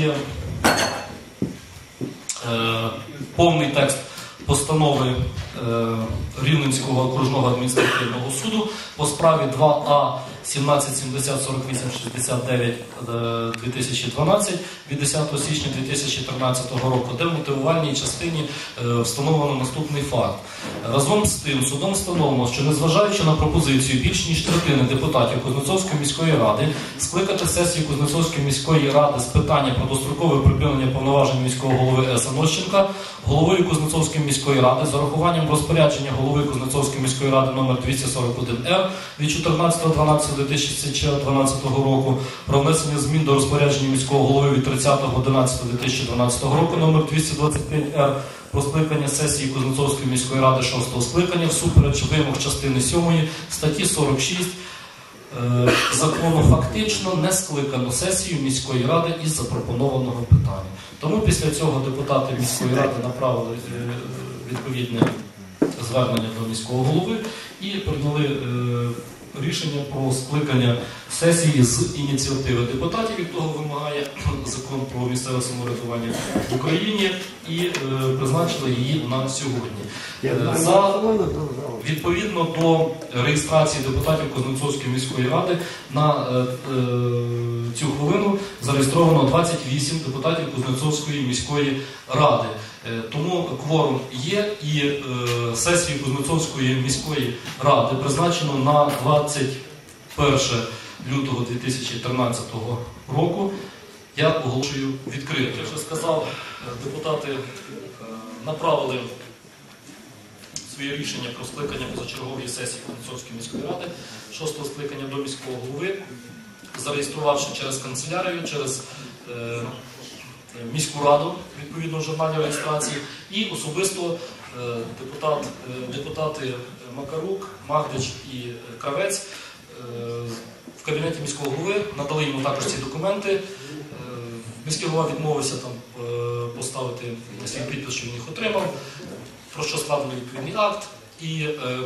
є е, повний текст постанови е, Рівненського окружного адміністративного суду. По справі 2А 1770 48 69 е, 2012 від 10 січня 2013 року, де в мотивувальній частині е, встановлено наступний факт. Разом з тим, судом встановлено, що незважаючи на пропозицію більш ніж третини депутатів Кузнецовської міської ради скликати сесію Кузнецовської міської ради з питання про дострокове припинення повноважень міського голови С. Анощенка, головою Кузнецовської міської ради з урахуванням розпорядження голови Кузнецовської міської ради номер 241Р від 14.12.2012 року про внесення змін до розпорядження міського голови від 30.11.2012 року номер 225Р про скликання сесії Кузнецовської міської ради 6 скликання всупереч вимог частини 7 статті 46 е, закону фактично не скликано сесію міської ради із запропонованого питання. Тому після цього депутати міської ради направили е, відповідне звернення до міського голови і прийняли е, рішення про скликання сесії з ініціативи депутатів, як того вимагає закон про місцеве самоврядування в Україні, і е, призначили її на сьогодні. Е, За Відповідно до реєстрації депутатів Кузнецовської міської ради на е, е, цю хвилину зареєстровано 28 депутатів Кузнецовської міської ради. Е, тому кворум є і е, сесію Кузнецовської міської ради призначено на 21 лютого 2013 року. Я оголошую відкрито. Як вже сказав, е, депутати направили своє рішення про скликання позачергової сесії Кузнецовської міської ради, шостого скликання до міського голови, зареєструвавши через канцелярію, через міську раду, відповідно в журналі реєстрації, і особисто е, депутат, е, депутати Макарук, Магдич і е, Кравець е, в кабінеті міського голови надали йому також ці документи. Е, Міський голова відмовився там е, поставити свій підпис, що він їх отримав про що складено відповідний акт. І е,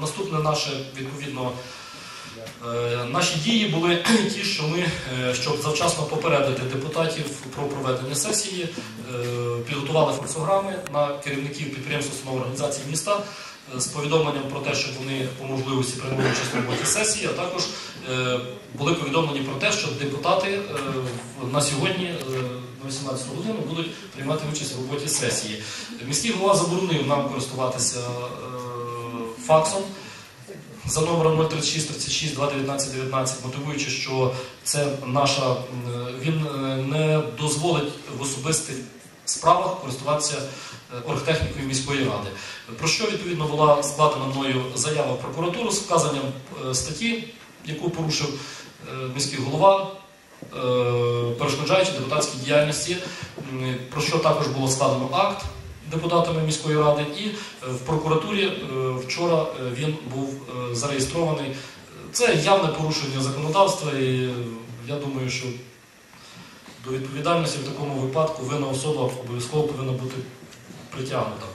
наступне наше відповідно. Е, Наші дії були ті, що ми, е, щоб завчасно попередити депутатів про проведення сесії, е, підготували факсограми на керівників підприємств установ організацій міста з повідомленням про те, щоб вони по можливості приймали участь у роботі сесії, а також були повідомлені про те, що депутати на сьогодні е, на 18 годину будуть приймати участь у роботі сесії. Міський голова заборонив нам користуватися факсом за номером 036 36 219 19, мотивуючи, що це наша він е, не дозволить в особистих справах користуватися е, оргтехнікою міської ради. Про що відповідно була складена мною заява в прокуратуру з вказанням е, статті, яку порушив міський голова. Перешкоджаючи депутатській діяльності, про що також було складено акт депутатами міської ради, і е, в прокуратурі е, вчора е, він був зареєстрований. Це явне порушення законодавства, і я думаю, що до відповідальності в такому випадку винна особа обов'язково повинна бути притягнута.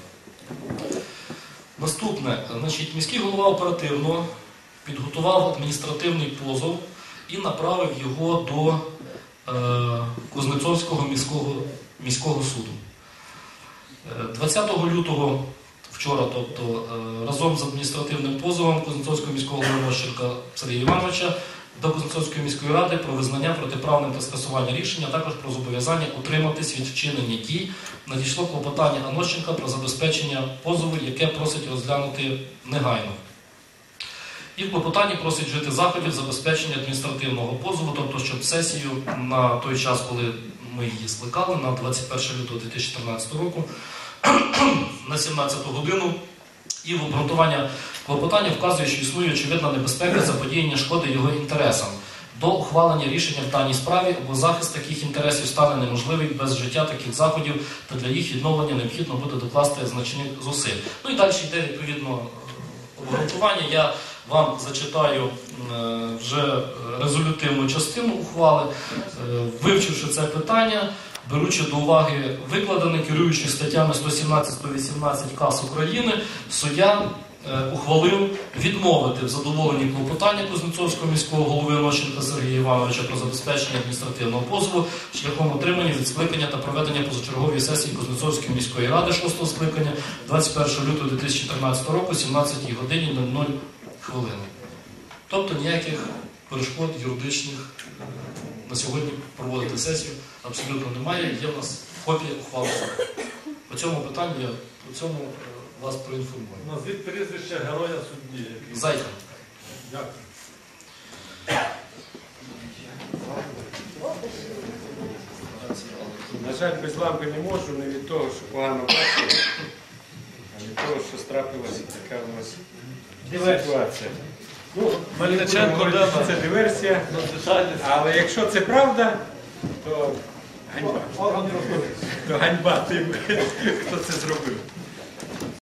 Наступне, значить, міський голова оперативно підготував адміністративний позов і направив його до е, Кузнецовського міського, міського суду. Е, 20 лютого, вчора, тобто е, разом з адміністративним позовом Кузнецовського міського голови Мощенка Сергія Івановича до Кузнецовської міської ради про визнання протиправним та скасування рішення, а також про зобов'язання утриматись від вчинення дій. Надійшло клопотання Анощенка про забезпечення позову, яке просить розглянути негайно. І в клопотанні просить вжити заходів забезпечення адміністративного позову, тобто, щоб сесію на той час, коли ми її скликали, на 21 лютого 2014 року, на 17 годину, і в обґрунтування клопотання вказує, що існує очевидна небезпека заподіяння шкоди його інтересам. До ухвалення рішення в даній справі або захист таких інтересів стане неможливий без вжиття таких заходів, та для їх відновлення необхідно буде докласти значних зусиль. Ну і далі йде відповідно обґрунтування. Вам зачитаю е, вже резолютивну частину ухвали, Е, вивчивши це питання, беручи до уваги викладене, керуючи статтями 117-118 КАС України, суддя е, ухвалив відмовити в задоволенні клопотання Кузнецовського міського голови Нощенка Сергія Івановича про забезпечення адміністративного позову шляхом отримання від скликання та проведення позачергової сесії Кузнецовської міської ради 6 скликання 21 лютого 2013 року, 17 годині 00 хвилин. Тобто ніяких перешкод юридичних на сьогодні проводити сесію абсолютно немає. Є в нас копія ухвали. По цьому питанню я по цьому е, вас проінформую. Назвіть прізвище героя судді. Зайка. Дякую. На жаль, без лампи не можу, не від того, що погано бачу, а від того, що страпилася така у нас ситуація. Ну, Мельниченко говорити, що це диверсія, але якщо це правда, то ганьба. То ганьба тим, хто це зробив.